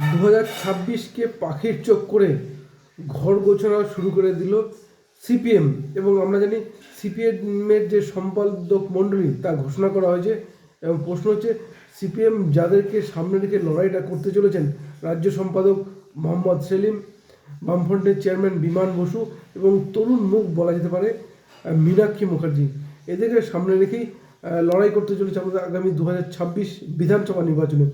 দু হাজার ছাব্বিশকে পাখির চোখ করে ঘর গোছানো শুরু করে দিল সিপিএম এবং আমরা জানি সিপিএমের যে সম্পাদক মণ্ডলী, তা ঘোষণা করা হয়েছে এবং প্রশ্ন হচ্ছে, সিপিএম যাদেরকে সামনে রেখে লড়াইটা করতে চলেছেন, রাজ্য সম্পাদক মোহাম্মদ সেলিম, বামফ্রন্টের চেয়ারম্যান বিমান বসু এবং তরুণ মুখ বলা যেতে পারে মীনাক্ষী মুখার্জি। এদেরকে সামনে রেখেই লড়াই করতে চলেছে আমাদের আগামী দু হাজার ছাব্বিশ বিধানসভা নির্বাচনে।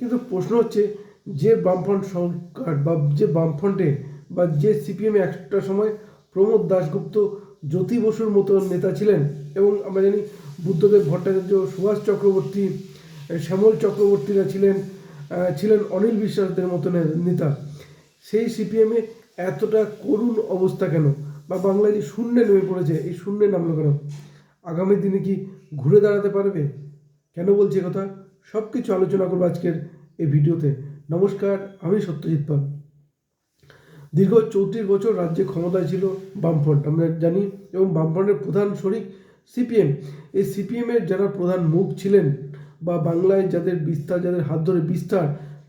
কিন্তু প্রশ্ন হচ্ছে যে বামফ্রন্ট সরকার বা যে বামফ্রন্টে বা যে সিপিএমে একটা সময় প্রমোদ দাশগুপ্ত, জ্যোতি বসুর মতো নেতা ছিলেন এবং আমরা জানি বুদ্ধদেব ভট্টাচার্য, সুভাষ চক্রবর্তী শ্যামল চক্রবর্তীরা ছিলেন ছিলেন অনিল বিশ্বাসদের মতো নেতা। সেই সিপিএমে এতটা করুণ অবস্থা কেন? বা বাংলায় যে শূন্যে নেমে পড়েছে, এই শূন্যে নামলো কেন? আগামী দিনে কি ঘুরে দাঁড়াতে পারবে? কেন বলছি কথা? সব কিছু আলোচনা করব আজকের এই ভিডিওতে। নমস্কার, আমি সত্যজিৎ পাল। দীর্ঘ চৌত্রিশ বছর রাজ্যে ক্ষমতায় ছিল বামফ্রন্ট। আমরা জানি এবং বামফ্রন্টের প্রধান শরিক সিপিএম। এই সিপিএমের যারা প্রধান মুখ ছিলেন বা বাংলায় যাদের বিস্তার, যাদের হাত ধরে বিস্তার,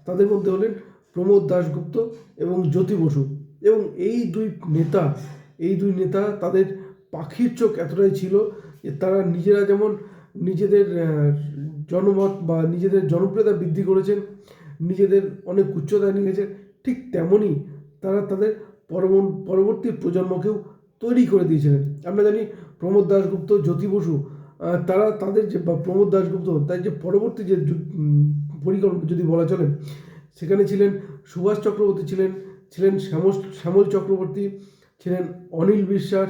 তাদের মধ্যে হলেন প্রমোদ দাশগুপ্ত এবং জ্যোতি বসু। এবং এই দুই নেতা, এই দুই নেতা তাদের পাখির চোখ এতটাই ছিল যে তারা নিজেরা যেমন নিজেদের জনমত বা নিজেদের জনপ্রিয়তা বৃদ্ধি করেছেন নিজেদের অনেক উচ্চতায় নিয়ে গেছে, ঠিক তেমনই তারা তাদের পরবর- পরবর্তী প্রজন্মকেও তৈরি করে দিয়েছিলেন। আমরা জানি প্রমোদ দাশগুপ্ত, জ্যোতি বসু তারা তাদের যে, বা প্রমোদ দাশগুপ্ত, তার যে পরবর্তী যে পরিকল্পনা যদি বলা চলে, সেখানে ছিলেন সুভাষ চক্রবর্তী ছিলেন ছিলেন শ্যামল শ্যামল চক্রবর্তী, ছিলেন অনিল বিশ্বাস,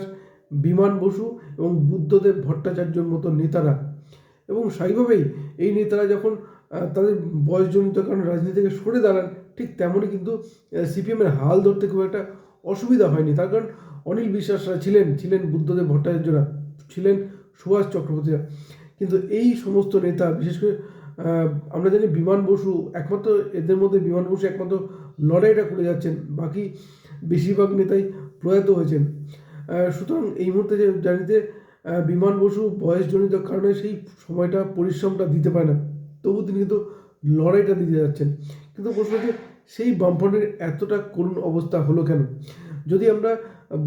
বিমান বসু এবং বুদ্ধদেব ভট্টাচার্যর মতো নেতারা। এবং স্বাভাবিকভাবেই এই নেতারা যখন তাদের বয়সজনিত কারণে রাজনীতি থেকে সরে দাঁড়ান, ঠিক তেমনই কিন্তু সিপিএমের হাল ধরতে খুব একটা অসুবিধা হয়নি। তার কারণ অনিল বিশ্বাসরা ছিলেন ছিলেন বুদ্ধদেব ভট্টাচার্যরা, ছিলেন সুভাষ চক্রবর্তীরা। কিন্তু এই সমস্ত নেতা, বিশেষ করে আমরা জানি বিমান বসু, একমাত্র এদের মধ্যে বিমান বসু একমাত্র লড়াইটা করে যাচ্ছেন, বাকি বেশিরভাগ নেতাই প্রয়াত হয়েছেন। সুতরাং এই মুহূর্তে যে জানিতে বিমান বসু বয়সজনিত কারণে সেই সময়টা, পরিশ্রমটা দিতে পারে না। তবু তিনি কিন্তু লড়াইটা দিতে যাচ্ছেন। কিন্তু প্রশ্ন হচ্ছে, সেই বামফ্রন্টের এতটা করুণ অবস্থা হলো কেন? যদি আমরা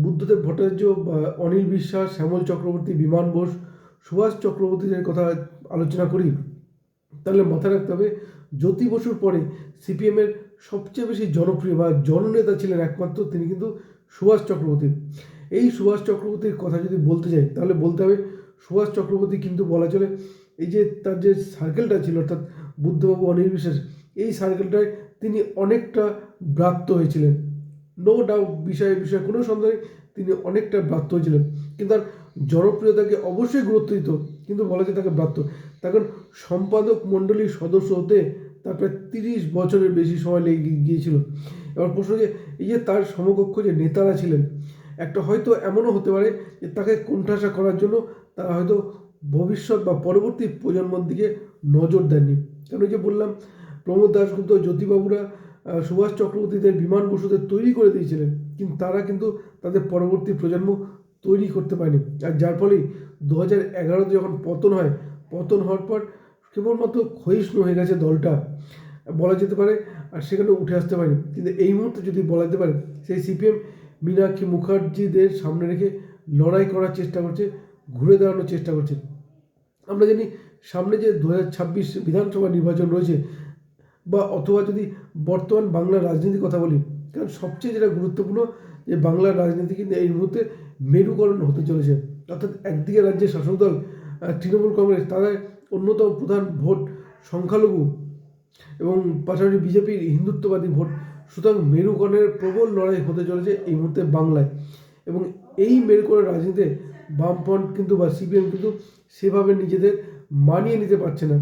বুদ্ধদেব ভট্টাচার্য অনিল বিশ্বাস, শ্যামল চক্রবর্তী, বিমান বোস, সুভাষ চক্রবর্তীদের কথা আলোচনা করি, তাহলে মাথায় রাখতে হবে, জ্যোতি বসুর পরে সিপিএমের সবচেয়ে বেশি জনপ্রিয় বা জননেতা ছিলেন একমাত্র তিনি কিন্তু সুভাষ চক্রবর্তী। এই সুভাষ চক্রবর্তীর কথা যদি বলতে যাই, তাহলে বলতে হবে, সুভাষ চক্রবর্তী কিন্তু বলা চলে এই যে তার যে সার্কেলটা ছিল, অর্থাৎ বুদ্ধবাবু অনিল বিশ্বাস এই সার্কেলটায় তিনি অনেকটা ব্রাত্য হয়েছিলেন। নো ডাউট বিষয়ে বিষয়ে কোনো সন্দেহ তিনি অনেকটা ব্রাত্য হয়েছিলেন। কিন্তু তার জনপ্রিয়তাকে অবশ্যই গুরুত্ব দিত, কিন্তু বলা যায় তাকে ব্রাত্য। তখন সম্পাদক মণ্ডলীর সদস্য হতে তার প্রায় তিরিশ বছরের বেশি সময় লেগে গিয়েছিল। এবার প্রশ্ন যে, এই যে তার সমকক্ষ যে নেতারা ছিলেন, একটা হয়তো এমনও হতে পারে যে তাকে কোণঠাসা করার জন্য তারা হয়তো ভবিষ্যৎ বা পরবর্তী প্রজন্মর দিকে নজর দেননি। কেন যে বললাম, প্রমোদ দাশগুপ্ত, জ্যোতিবাবুরা সুভাষ চক্রবর্তীদের বিমান বসুদের তৈরি করে দিয়েছিলেন, কিন্তু তারা কিন্তু তাদের পরবর্তী প্রজন্ম তৈরি করতে পারেনি। আর যার ফলেই দু হাজার এগারোতে যখন পতন হয়, পতন হওয়ার পর কেবলমাত্র ক্ষয়িষ্ণু হয়ে গেছে দলটা। বলা যেতে পারে, আর সেখানে উঠে আসতে পারেনি। কিন্তু এই মুহূর্তে যদি বলা যেতে পারে, সেই সিপিএম মীনাক্ষী মুখার্জিদের সামনে রেখে লড়াই করার চেষ্টা করছে, ঘুরে দাঁড়ানোর চেষ্টা করছে। আমরা জানি সামনে যে দু হাজার ছাব্বিশ বিধানসভা নির্বাচন রয়েছে, বা অথবা যদি বর্তমান বাংলার রাজনীতির কথা বলি, কারণ সবচেয়ে যেটা গুরুত্বপূর্ণ যে বাংলার রাজনীতি কিন্তু এই মুহূর্তে মেরুকরণ হতে চলেছে। অর্থাৎ একদিকে রাজ্যের শাসক দল তৃণমূল কংগ্রেস, তাদের অন্যতম প্রধান ভোট সংখ্যালঘু এবং পাশাপাশি বিজেপির হিন্দুত্ববাদী ভোট। সুতরাং মেরুকরণের প্রবল লড়াই হতে চলেছে এই মুহূর্তে বাংলায়। এবং এই মেরুকরণের রাজনীতিতে বামফ্রন্ট কিন্তু বা সিপিএম কিন্তু সেভাবে নিজেদের মানিয়ে নিতে পারছে না।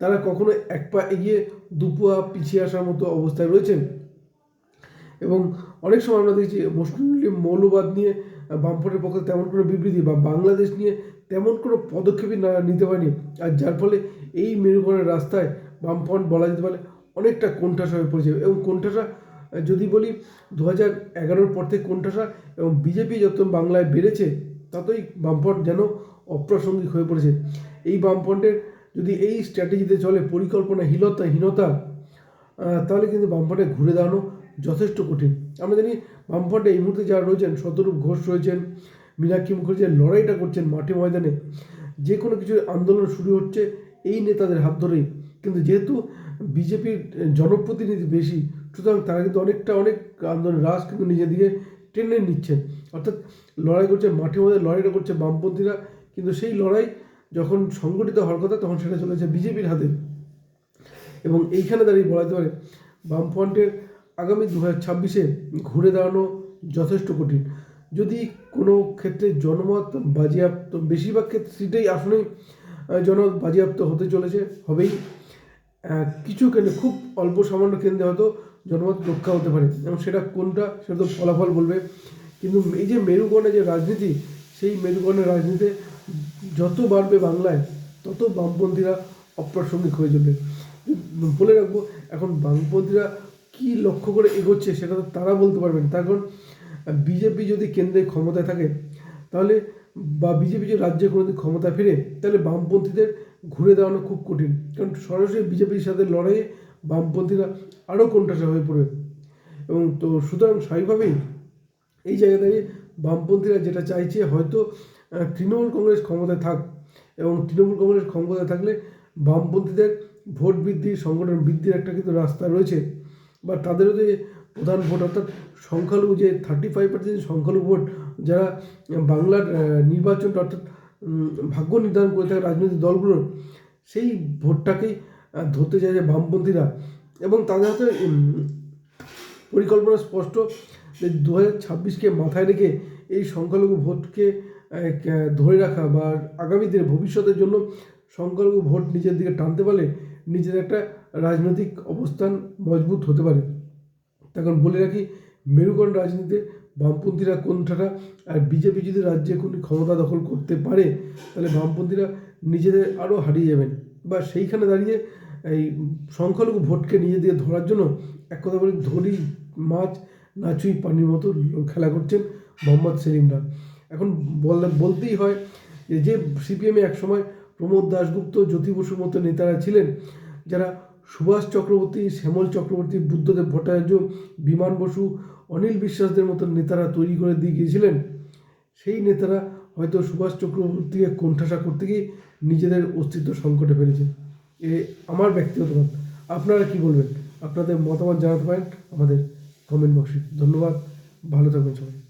তারা কখনো এক পা এগিয়ে দুপা পিছিয়ে আসার মতো অবস্থায় রয়েছেন। এবং অনেক সময় আমরা দেখছি মুসলিম মৌলবাদ নিয়ে বামফ্রন্টের পক্ষে তেমন কোনো বিবৃতি বা বাংলাদেশ নিয়ে তেমন কোনো পদক্ষেপই না নিতে পারেনি। আর যার ফলে এই মেরুকরণের রাস্তায় বামফ্রন্ট বলা যেতে পারে অনেকটা কোণঠাসা হয়ে পড়েছে। এবং কোণঠাসা যদি বলি দু হাজার এগারোর পর থেকে কোণঠাসা এবং বিজেপি যত বাংলায় বেড়েছে, ততই বামফ্রন্ট যেন অপ্রাসঙ্গিক হয়ে পড়েছে। এই বামফ্রন্টের যদি এই স্ট্র্যাটেজিতে চলে পরিকল্পনা, হীনতা তাহলে কিন্তু বামফ্রন্টে ঘুরে দাঁড়ানো যথেষ্ট কঠিন। আমরা জানি বামফ্রন্টে এই মুহূর্তে যারা রয়েছেন, শতরূপ ঘোষ রয়েছেন, মীনাক্ষী মুখার্জি লড়াইটা করছেন মাঠে ময়দানে, যে কোনো কিছু আন্দোলন শুরু হচ্ছে এই নেতাদের হাত ধরেই। কিন্তু যেহেতু বিজেপির জনপ্রতিনিধি বেশি, সুতরাং তারা কিন্তু অনেকটা অনেক আন্দোলন, রাজ কিন্তু নিজের দিকে টেনে নিচ্ছেন। অর্থাৎ লড়াই করছে মাঠে মধ্যে লড়াইটা করছে বামপন্থীরা কিন্তু সেই লড়াই যখন সংগঠিত হওয়ার কথা, তখন সেটা চলেছে বিজেপির হাতে। এবং এইখানে দাঁড়িয়ে বলা যেতে পারে, বামফ্রন্টের আগামী দু হাজার ছাব্বিশে ঘুরে দাঁড়ানো যথেষ্ট কঠিন। যদি কোনো ক্ষেত্রে জনমত বাজেয়াপ্ত, বেশিরভাগ ক্ষেত্রে সিটেই আসলেই জনমত বাজেয়াপ্ত হতে চলেছে, হবেই। কিছু কেন্দ্রে, খুব অল্প সামান্য কেন্দ্রে হয়তো জনমত রক্ষা হতে পারে। এবং সেটা কোনটা, সেটা তো ফলাফল বলবে। কিন্তু এই যে মেরুকরণের যে রাজনীতি, সেই মেরুকরণের রাজনীতিতে যত বাড়বে বাংলায়, তত বামপন্থীরা অপ্রাসঙ্গিক হয়ে যাবে। বলে রাখব, এখন বামপন্থীরা কি লক্ষ্য করে এগোচ্ছে সেটা তো তারা বলতে পারবেন তার কারণ, বিজেপি যদি কেন্দ্রে ক্ষমতায় থাকে, তাহলে বা বিজেপি যদি রাজ্যে কোনোদিন ক্ষমতা ফিরে, তাহলে বামপন্থীদের ঘুরে দাঁড়ানো খুব কঠিন। কারণ সরাসরি বিজেপির সাথে লড়াইয়ে বামপন্থীরা আরও কোণঠাসা হয়ে পড়বে। এবং তো সুতরাং স্বাভাবিকভাবেই এই জায়গা দাঁড়িয়ে বামপন্থীরা যেটা চাইছে, হয়তো তৃণমূল কংগ্রেস ক্ষমতায় থাক এবং তৃণমূল কংগ্রেস ক্ষমতায় থাকলে বামপন্থীদের ভোট বৃদ্ধি, সংগঠন বৃদ্ধির একটা কিন্তু রাস্তা রয়েছে। বা তাদেরও যে প্রধান ভোট, অর্থাৎ সংখ্যালঘু যে থার্টি ফাইভ পার্সেন্ট সংখ্যালঘু ভোট, যারা বাংলার নির্বাচনটা, অর্থাৎ ভাগ্য নির্ধারণ করে থাকে রাজনৈতিক দলগুলোর, সেই ভোটটাকেই ধরতে চায় যে বামপন্থীরা। এবং তাদের হাতে পরিকল্পনা স্পষ্ট যে দু হাজার ছাব্বিশকে মাথায় রেখে এই সংখ্যালঘু ভোটকে ধরে রাখা বা আগামী দিনে ভবিষ্যতের জন্য সংখ্যালঘু ভোট নিজের দিকে টানতে পারলে নিজের একটা রাজনৈতিক অবস্থান মজবুত হতে পারে। তখন বলে রাখি মেরুকরণ রাজনীতিতে বামপন্থীরা কোনঠাটা আর বিজেপি যদি রাজ্যে কোনো ক্ষমতা দখল করতে পারে, তাহলে বামপন্থীরা নিজেদের আরও হারিয়ে যাবেন। বা সেইখানে দাঁড়িয়ে এই সংখ্যালঘু ভোটকে নিজে দিয়ে ধরার জন্য এক কথা বলে ধরি মাছ নাচুই পানির মতো খেলা করছেন মোহাম্মদ সেলিমরা। এখন বলতেই হয় যে যে সিপিএমে একসময় প্রমোদ দাশগুপ্ত, জ্যোতি বসুর মতো নেতারা ছিলেন, যারা সুভাষ চক্রবর্তী, শ্যামল চক্রবর্তী, বুদ্ধদেব ভট্টাচার্য, বিমান বসু, অনিল বিশ্বাসদের মতো নেতারা তৈরি করে দিয়ে গিয়েছিলেন। সেই নেতারা হয়তো সুভাষ চক্রবর্তীকে কোণঠাসা করতে গিয়ে নিজেদের অস্তিত্ব সংকটে ফেলেছে এ আমার ব্যক্তিগত মত। আপনারা কি বলবেন? আপনাদের মতামত জানাতে পারেন আমাদের কমেন্ট বক্সে ধন্যবাদ। ভালো থাকবেন সবাই।